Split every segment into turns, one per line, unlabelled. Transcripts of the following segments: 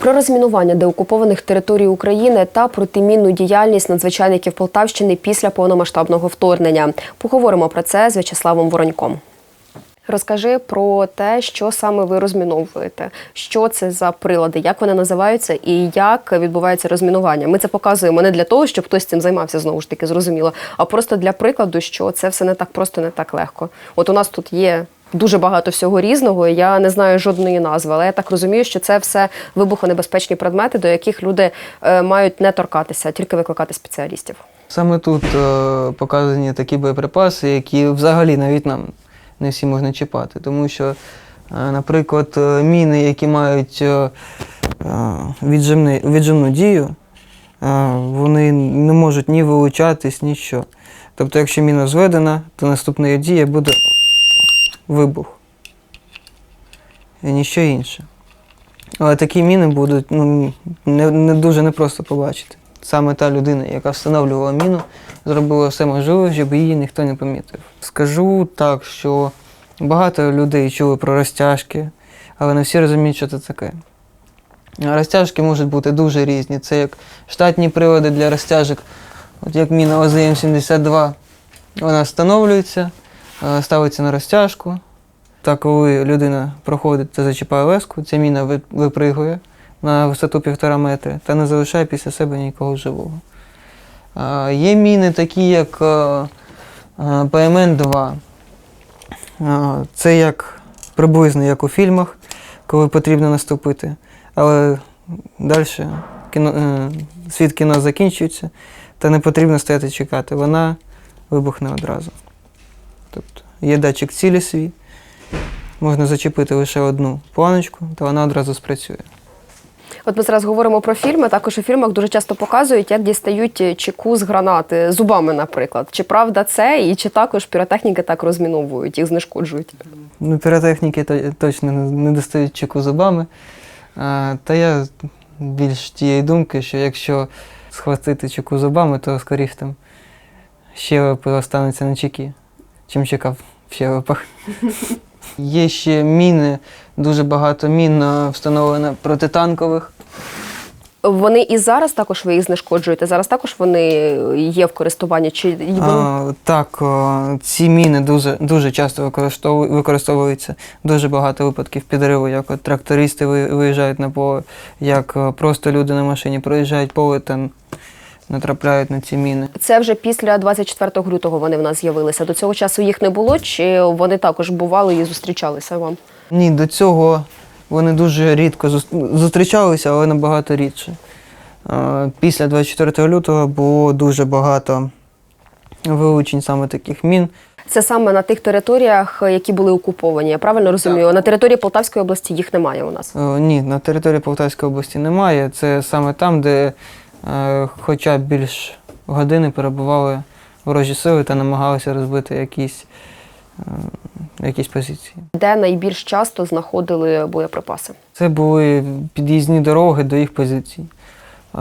Про розмінування деокупованих територій України та протимінну діяльність надзвичайників Полтавщини після повномасштабного вторгнення. Поговоримо про це з В'ячеславом Вороньком. Розкажи про те, що саме ви розміновуєте, що це за прилади, як вони називаються і як відбувається розмінування. Ми це показуємо не для того, щоб хтось цим займався знову ж таки, зрозуміло, а просто для прикладу, що це все не так просто, не так легко. От у нас тут є дуже багато всього різного. Я не знаю жодної назви, але я так розумію, що це все вибухонебезпечні предмети, до яких люди е, мають не торкатися, а тільки викликати спеціалістів.
Саме тут е, показані такі боєприпаси, які взагалі навіть нам не всі можна чіпати. Тому що, е, наприклад, е, міни, які мають е, е, віджимни, віджимну дію, вони не можуть ні вилучатись, ніщо. Тобто, якщо міна зведена, то наступна дія буде вибух. І ніщо інше. Але такі міни будуть ну, не, не дуже непросто побачити. Саме та людина, яка встановлювала міну, зробила все можливе, щоб її ніхто не помітив. Скажу так, що багато людей чули про розтяжки, але не всі розуміють, що це таке. Розтяжки можуть бути дуже різні. Це як штатні прилади для розтяжок, от як міна ОЗМ-72. Вона встановлюється, ставиться на розтяжку. Та коли людина проходить та зачіпає леску, ця міна випригує на висоту півтора метри та не залишає після себе нікого живого. Є міни такі, як е, е, ПМН-2. Це як приблизно як у фільмах, коли потрібно наступити. Але далі кіно, е, світ кіно закінчується, та не потрібно стояти чекати. Вона вибухне одразу. Тобто є датчик цілі свій, можна зачепити лише одну планочку, то вона одразу спрацює.
От ми зараз говоримо про фільми. Також у фільмах дуже часто показують, як дістають чеку з гранати зубами, наприклад. Чи правда це, і чи також піротехніки так розміновують, їх знешкоджують?
Ну, піротехніки точно не достають чеку зубами. А, та я більш тієї думки, що якщо схватити чеку зубами, то скоріше там щелепи остануться на чекі, чим чека в щелепах. Є ще міни, дуже багато мін е, встановлено протитанкових.
Вони і зараз також ви їх знешкоджуєте. Зараз також вони є в користуванні. Чи
А, так, ці міни дуже, дуже часто використову- використовуються. Дуже багато випадків підриву, як от трактористи ви- виїжджають на поле, як е, просто люди на машині проїжджають поле та натрапляють на ці міни.
це вже після 24 лютого вони в нас з'явилися? До цього часу їх не було, чи вони також бували і зустрічалися вам?
Ні, до цього вони дуже рідко зустрічалися, але набагато рідше. Е, Після 24 лютого було дуже багато вилучень саме таких мін.
Це саме на тих територіях, які були окуповані. Я правильно розумію? На території Полтавської області їх немає у нас.
Е, Ні, на території Полтавської області немає. Це саме там, де хоча б більш години перебували ворожі сили та намагалися розбити якісь, е, якісь позиції.
Де найбільш часто знаходили боєприпаси?
Це були під'їзні дороги до їх позицій. Е,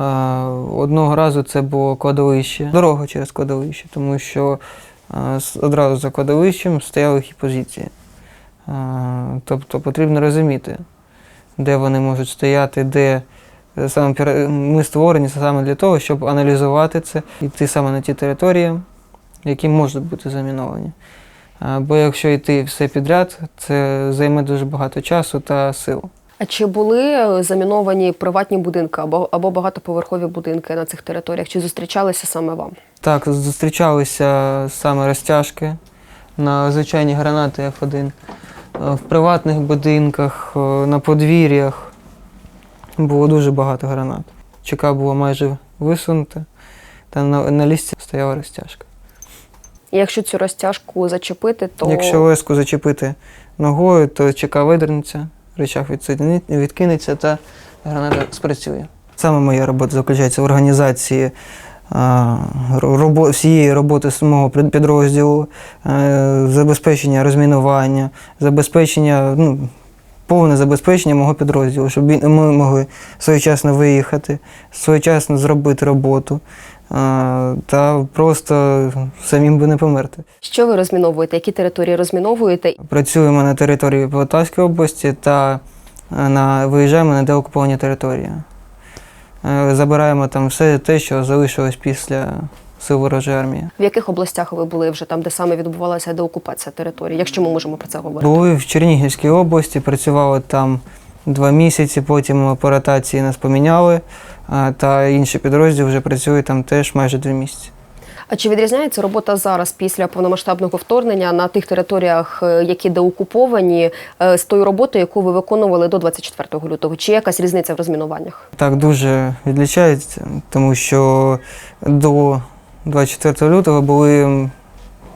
Одного разу це було кладовище, дорога через кладовище, тому що е, одразу за кладовищем стояли їх позиції. Е, Тобто потрібно розуміти, де вони можуть стояти, де е, саме піра- ми створені саме для того, щоб аналізувати це, йти саме на ті території, які можуть бути заміновані. Е, Бо якщо йти все підряд, це займе дуже багато часу та сил.
А чи були е, заміновані приватні будинки або, або багатоповерхові будинки на цих територіях? Чи зустрічалися саме вам?
Так, зустрічалися саме розтяжки на звичайні гранати F1. Е, В приватних будинках, е, на подвір'ях було дуже багато гранат. ЧК було майже висунуте, та на, на лісці стояла розтяжка.
І якщо цю розтяжку зачепити, то
Якщо леску зачепити ногою, то ЧК видернеться, речах відкинеться та граната спрацює. Саме моя робота заключається в організації робо- всієї роботи самого підрозділу, е, забезпечення розмінування, забезпечення, ну, повне забезпечення мого підрозділу, щоб ми могли своєчасно виїхати, своєчасно зробити роботу а, та просто самим би не померти.
що ви розміновуєте? Які території розміновуєте?
Працюємо на території Полтавської області та е, на, виїжджаємо на деокуповані території. Е, Забираємо там все те, що залишилось після сил ворожої армії.
В яких областях ви були вже там, де саме відбувалася деокупація території, якщо ми можемо про це говорити?
Були в Чернігівській області, працювали там два місяці, потім по ротації нас поміняли, та інші підрозділи вже працюють там теж майже два місяці.
А чи відрізняється робота зараз після повномасштабного вторгнення на тих територіях, е, які деокуповані, е, з тою роботою, яку ви виконували до 24 лютого? Чи є якась різниця в розмінуваннях?
Так дуже відлічається, тому що до 24 лютого були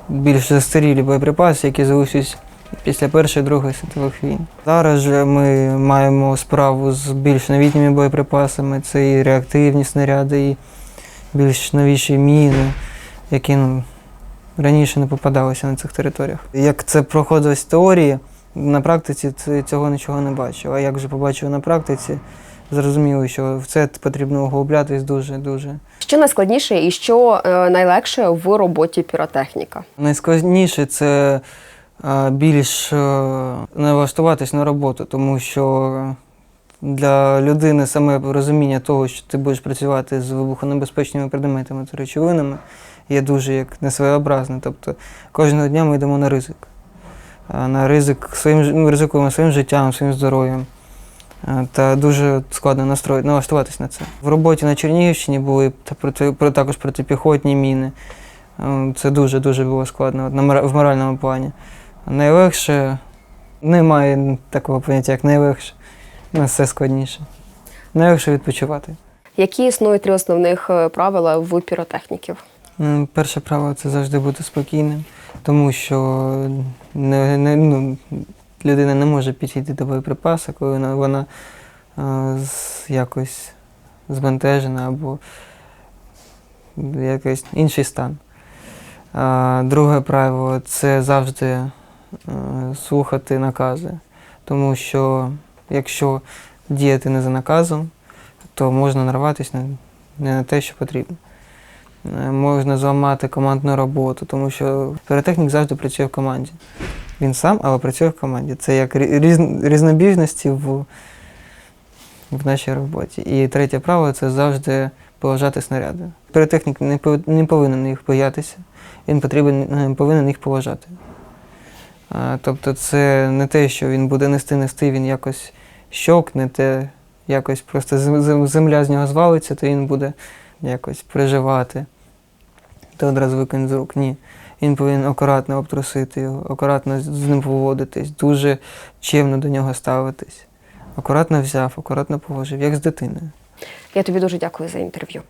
більш застарілі боєприпаси, які залишились після Першої Другої світових війн. Зараз же ми маємо справу з більш новітніми боєприпасами, це і реактивні снаряди, і більш новіші міни, які ну, раніше не попадалися на цих територіях. Як це проходилось в теорії, на практиці цього нічого не бачив. А як вже побачив на практиці, зрозуміло, що в це потрібно углублятись дуже-дуже.
Що найскладніше і що е, найлегше в роботі піротехніка?
Найскладніше це е, більш е, налаштуватись на роботу, тому що для людини саме розуміння того, що ти будеш працювати з вибухонебезпечними предметами та речовинами, є дуже як несвоєобразне. Тобто кожного дня ми йдемо на ризик. На ризик своїм ж- ну, ризикуємо своїм життям, своїм здоров'ям. Е, Та дуже складно настроїти, налаштуватись на це. В роботі на Чернігівщині були та проти, про- також протипіхотні міни. Е, Це дуже-дуже було складно на в моральному плані. Найлегше немає такого поняття, як найлегше. У нас все складніше. Найлегше відпочивати.
Які існують три основних е, правила в піротехніків?
Перше правило це завжди бути спокійним, тому що не, не, ну, людина не може підійти до боєприпаса, коли вона, вона е, з, якось збентежена або якийсь інший стан. Друге правило це завжди е, слухати накази, тому що якщо діяти не за наказом, то можна нарватися на, не на те, що потрібно. Е, Можна зламати командну роботу, тому що піротехнік завжди працює в команді. Він сам, але працює в команді. Це як різ- різнобіжності в, в нашій роботі. І третє правило це завжди поважати снаряди. Піротехнік не, не повинен їх боятися, він потрібен, е, повинен їх поважати. А, Тобто це не те, що він буде нести, нести, він якось щокне, те якось просто зем- зем- земля з нього звалиться, то він буде якось переживати, то одразу викинь з рук. Ні. Він повинен акуратно обтрусити його, акуратно з ним поводитись, дуже чимно до нього ставитись. Акуратно взяв, акуратно положив, як з дитиною.
Я тобі дуже дякую за інтерв'ю.